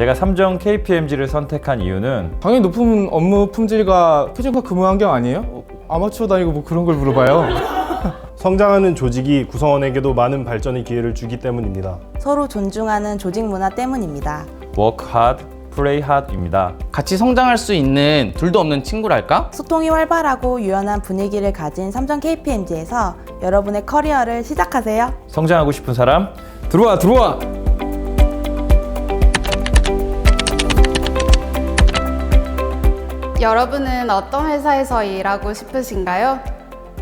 제가 삼정 KPMG를 선택한 이유는 당연히 높은 업무 품질과 표준화 근무 환경 아니에요? 어, 아마추어도 아니고 뭐 그런 걸 물어봐요. 성장하는 조직이 구성원에게도 많은 발전의 기회를 주기 때문입니다. 서로 존중하는 조직 문화 때문입니다. Work Hard, Play Hard입니다. 같이 성장할 수 있는 둘도 없는 친구랄까? 소통이 활발하고 유연한 분위기를 가진 삼성 KPMG에서 여러분의 커리어를 시작하세요. 성장하고 싶은 사람 들어와 들어와. 여러분은 어떤 회사에서 일하고 싶으신가요?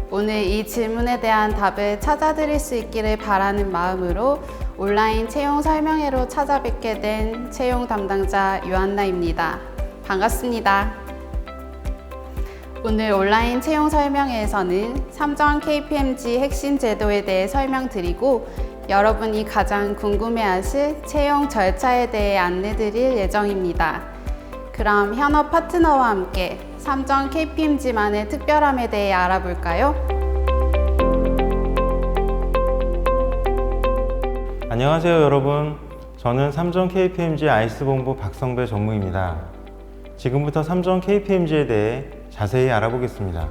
오늘 이 질문에 대한 답을 찾아드릴 수 있기를 바라는 마음으로 온라인 채용 설명회로 찾아뵙게 된 채용 담당자 유한나입니다. 반갑습니다. 오늘 온라인 채용 설명회에서는 삼정 KPMG 핵심 제도에 대해 설명드리고 여러분이 가장 궁금해하실 채용 절차에 대해 안내드릴 예정입니다. 그럼 현업 파트너와 함께 삼정 KPMG만의 특별함에 대해 알아볼까요? 안녕하세요 여러분. 저는 삼정 KPMG 아이스본부 박성배 전무입니다. 지금부터 삼정 KPMG에 대해 자세히 알아보겠습니다.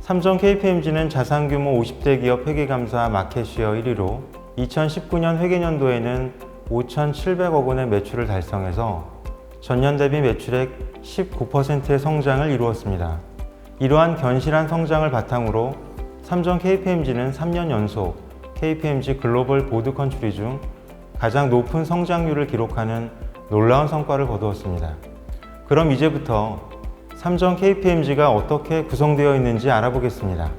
삼정 KPMG는 자산규모 50대 기업 회계감사 마켓시어 1위로 2019년 회계년도에는 5,700억 원의 매출을 달성해서 전년 대비 매출액 19%의 성장을 이루었습니다. 이러한 견실한 성장을 바탕으로 삼정 KPMG는 3년 연속 KPMG 글로벌 보드 컨트리 중 가장 높은 성장률을 기록하는 놀라운 성과를 거두었습니다. 그럼 이제부터 삼정 KPMG가 어떻게 구성되어 있는지 알아보겠습니다.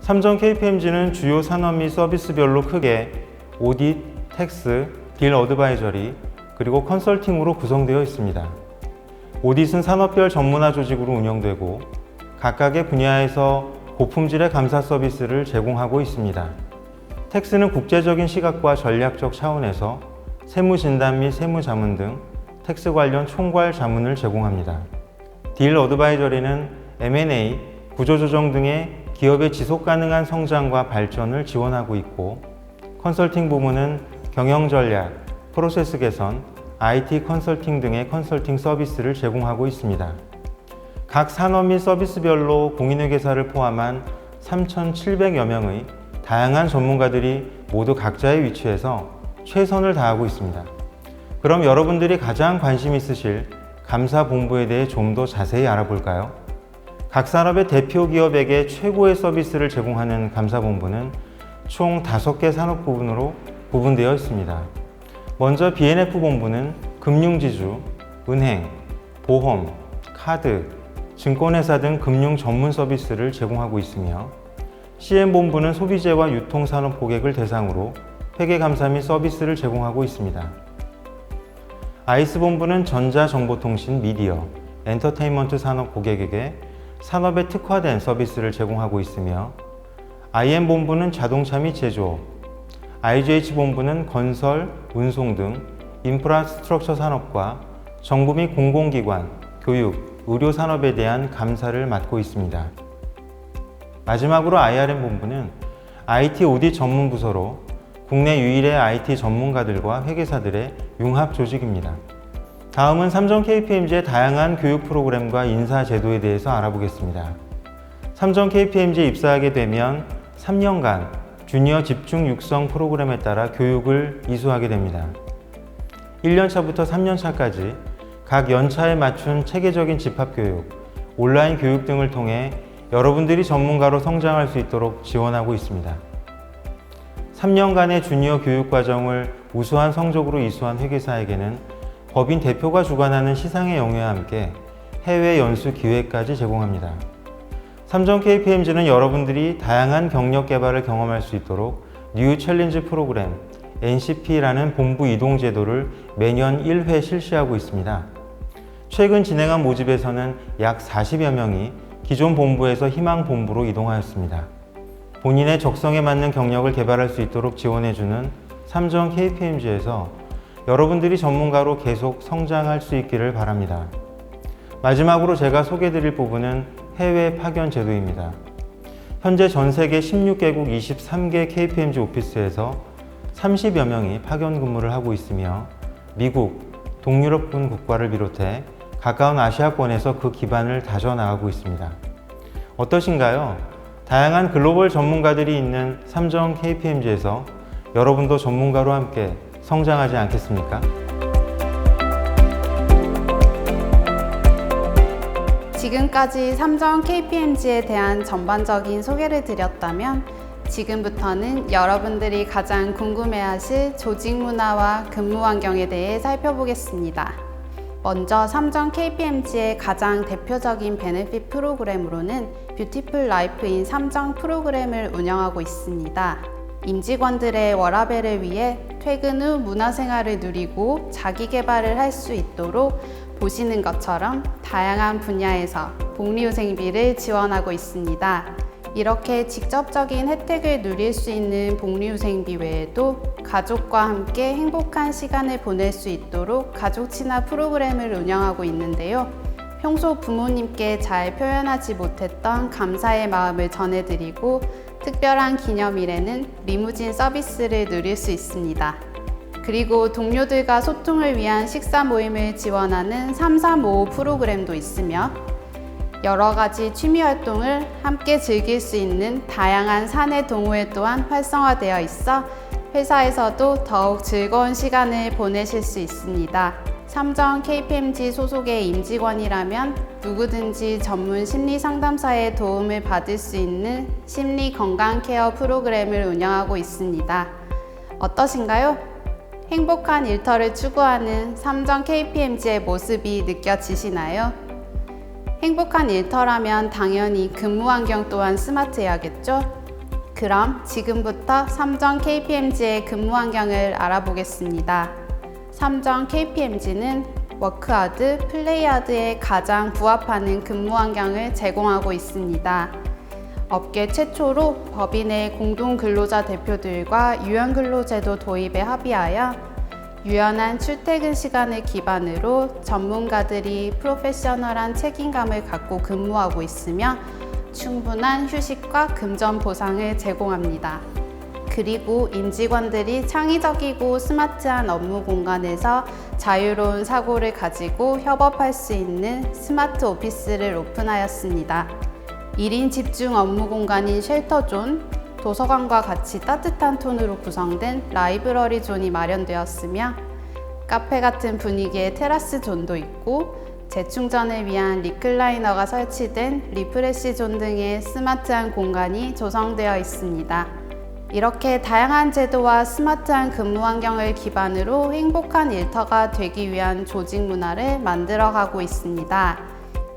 삼정 KPMG는 주요 산업 및 서비스별로 크게 오딧, 텍스, 딜 어드바이저리, 그리고 컨설팅으로 구성되어 있습니다. 오딧은 산업별 전문화 조직으로 운영되고 각각의 분야에서 고품질의 감사 서비스를 제공하고 있습니다. 텍스는 국제적인 시각과 전략적 차원에서 세무 진단 및 세무 자문 등 텍스 관련 총괄 자문을 제공합니다. 딜 어드바이저리는 M&A, 구조조정 등의 기업의 지속 가능한 성장과 발전을 지원하고 있고 컨설팅 부문은 경영 전략, 프로세스 개선, IT 컨설팅 등의 컨설팅 서비스를 제공하고 있습니다. 각 산업 및 서비스별로 공인회계사를 포함한 3,700여 명의 다양한 전문가들이 모두 각자의 위치에서 최선을 다하고 있습니다. 그럼 여러분들이 가장 관심 있으실 감사 본부에 대해 좀 더 자세히 알아볼까요? 각 산업의 대표 기업에게 최고의 서비스를 제공하는 감사 본부는 총 5개 산업 부분으로 구분되어 있습니다. 먼저 BNF 본부는 금융지주, 은행, 보험, 카드, 증권회사 등 금융 전문 서비스를 제공하고 있으며 CM 본부는 소비재와 유통산업 고객을 대상으로 회계감사 및 서비스를 제공하고 있습니다. 아이스 본부는 전자정보통신, 미디어, 엔터테인먼트 산업 고객에게 산업에 특화된 서비스를 제공하고 있으며 IM 본부는 자동차 및 제조업, IGH 본부는 건설, 운송 등 인프라스트럭처 산업과 정부 및 공공기관, 교육, 의료 산업에 대한 감사를 맡고 있습니다. 마지막으로 IRM 본부는 IT 오디 전문 부서로 국내 유일의 IT 전문가들과 회계사들의 융합 조직입니다. 다음은 삼성 KPMG의 다양한 교육 프로그램과 인사 제도에 대해서 알아보겠습니다. 삼성 KPMG에 입사하게 되면 3년간 주니어 집중 육성 프로그램에 따라 교육을 이수하게 됩니다. 1년차부터 3년차까지 각 연차에 맞춘 체계적인 집합교육, 온라인 교육 등을 통해 여러분들이 전문가로 성장할 수 있도록 지원하고 있습니다. 3년간의 주니어 교육 과정을 우수한 성적으로 이수한 회계사에게는 법인 대표가 주관하는 시상의 영예와 함께 해외 연수 기회까지 제공합니다. 삼성 KPMG는 여러분들이 다양한 경력 개발을 경험할 수 있도록 뉴 챌린지 프로그램 NCP라는 본부 이동 제도를 매년 1회 실시하고 있습니다. 최근 진행한 모집에서는 약 40여 명이 기존 본부에서 희망 본부로 이동하였습니다. 본인의 적성에 맞는 경력을 개발할 수 있도록 지원해주는 삼정 KPMG에서 여러분들이 전문가로 계속 성장할 수 있기를 바랍니다. 마지막으로 제가 소개드릴 부분은 해외 파견 제도입니다. 현재 전 세계 16개국 23개 KPMG 오피스에서 30여 명이 파견 근무를 하고 있으며 미국, 동유럽군 국가를 비롯해 가까운 아시아권에서 그 기반을 다져 나가고 있습니다. 어떠신가요? 다양한 글로벌 전문가들이 있는 삼정 KPMG에서 여러분도 전문가로 함께 성장하지 않겠습니까? 지금까지 삼정 KPMG에 대한 전반적인 소개를 드렸다면 지금부터는 여러분들이 가장 궁금해하실 조직 문화와 근무 환경에 대해 살펴보겠습니다. 먼저 삼정 KPMG의 가장 대표적인 베네핏 프로그램으로는 뷰티풀 라이프인 삼정 프로그램을 운영하고 있습니다. 임직원들의 워라밸을 위해 퇴근 후 문화생활을 누리고 자기 개발을 할 수 있도록 보시는 것처럼 다양한 분야에서 복리후생비를 지원하고 있습니다. 이렇게 직접적인 혜택을 누릴 수 있는 복리후생비 외에도 가족과 함께 행복한 시간을 보낼 수 있도록 가족 친화 프로그램을 운영하고 있는데요. 평소 부모님께 잘 표현하지 못했던 감사의 마음을 전해드리고 특별한 기념일에는 리무진 서비스를 누릴 수 있습니다. 그리고 동료들과 소통을 위한 식사 모임을 지원하는 3355 프로그램도 있으며 여러 가지 취미 활동을 함께 즐길 수 있는 다양한 사내 동호회 또한 활성화되어 있어 회사에서도 더욱 즐거운 시간을 보내실 수 있습니다. 삼정 KPMG 소속의 임직원이라면 누구든지 전문 심리 상담사의 도움을 받을 수 있는 심리 건강 케어 프로그램을 운영하고 있습니다. 어떠신가요? 행복한 일터를 추구하는 삼정 KPMG의 모습이 느껴지시나요? 행복한 일터라면 당연히 근무 환경 또한 스마트해야겠죠? 그럼 지금부터 삼정 KPMG의 근무 환경을 알아보겠습니다. 삼정 KPMG는 워크하드, 플레이하드에 가장 부합하는 근무 환경을 제공하고 있습니다. 업계 최초로 법인의 공동근로자 대표들과 유연근로제도 도입에 합의하여 유연한 출퇴근 시간을 기반으로 전문가들이 프로페셔널한 책임감을 갖고 근무하고 있으며 충분한 휴식과 금전 보상을 제공합니다. 그리고 임직원들이 창의적이고 스마트한 업무 공간에서 자유로운 사고를 가지고 협업할 수 있는 스마트 오피스를 오픈하였습니다. 1인 집중 업무 공간인 쉘터존, 도서관과 같이 따뜻한 톤으로 구성된 라이브러리 존이 마련되었으며 카페 같은 분위기의 테라스 존도 있고 재충전을 위한 리클라이너가 설치된 리프레시 존 등의 스마트한 공간이 조성되어 있습니다. 이렇게 다양한 제도와 스마트한 근무 환경을 기반으로 행복한 일터가 되기 위한 조직 문화를 만들어가고 있습니다.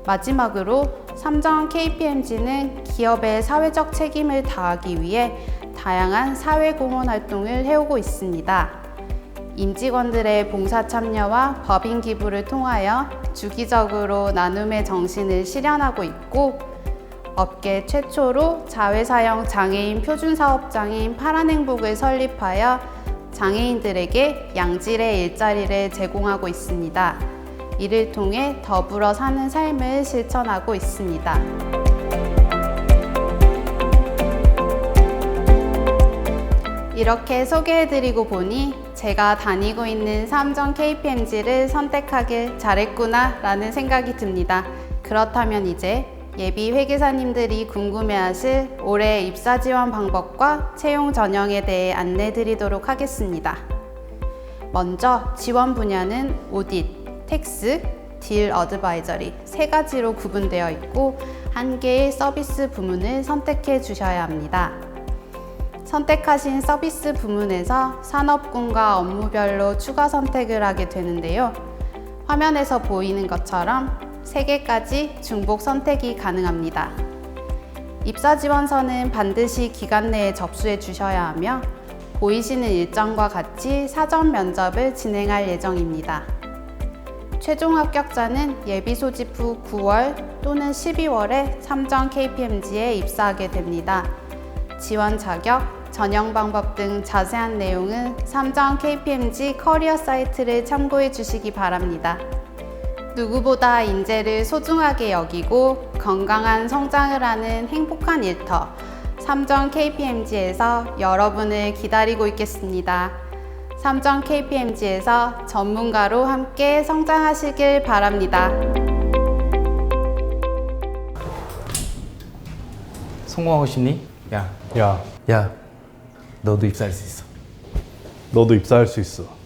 마지막으로 삼정 KPMG는 기업의 사회적 책임을 다하기 위해 다양한 사회공헌 활동을 해오고 있습니다. 임직원들의 봉사 참여와 법인 기부를 통하여 주기적으로 나눔의 정신을 실현하고 있고 업계 최초로 자회사형 장애인 표준 사업장인 파란행복을 설립하여 장애인들에게 양질의 일자리를 제공하고 있습니다. 이를 통해 더불어 사는 삶을 실천하고 있습니다. 이렇게 소개해드리고 보니 제가 다니고 있는 삼정 KPMG를 선택하길 잘했구나 라는 생각이 듭니다. 그렇다면 이제 예비 회계사님들이 궁금해하실 올해 입사 지원 방법과 채용 전형에 대해 안내 드리도록 하겠습니다. 먼저 지원 분야는 오딧, 텍스, 딜 어드바이저리 세 가지로 구분되어 있고 한 개의 서비스 부문을 선택해 주셔야 합니다. 선택하신 서비스 부문에서 산업군과 업무별로 추가 선택을 하게 되는데요. 화면에서 보이는 것처럼 3개까지 중복 선택이 가능합니다. 입사 지원서는 반드시 기간 내에 접수해 주셔야 하며 보이시는 일정과 같이 사전 면접을 진행할 예정입니다. 최종 합격자는 예비 소집 후 9월 또는 12월에 삼정 KPMG에 입사하게 됩니다. 지원 자격, 전형 방법 등 자세한 내용은 삼정 KPMG 커리어 사이트를 참고해 주시기 바랍니다. 누구보다 인재를 소중하게 여기고 건강한 성장을 하는 행복한 일터 삼정 KPMG에서 여러분을 기다리고 있겠습니다. 삼정 KPMG에서 전문가로 함께 성장하시길 바랍니다. 성공하고 싶니? 야, 야, 야, 너도 입사할 수 있어. 너도 입사할 수 있어.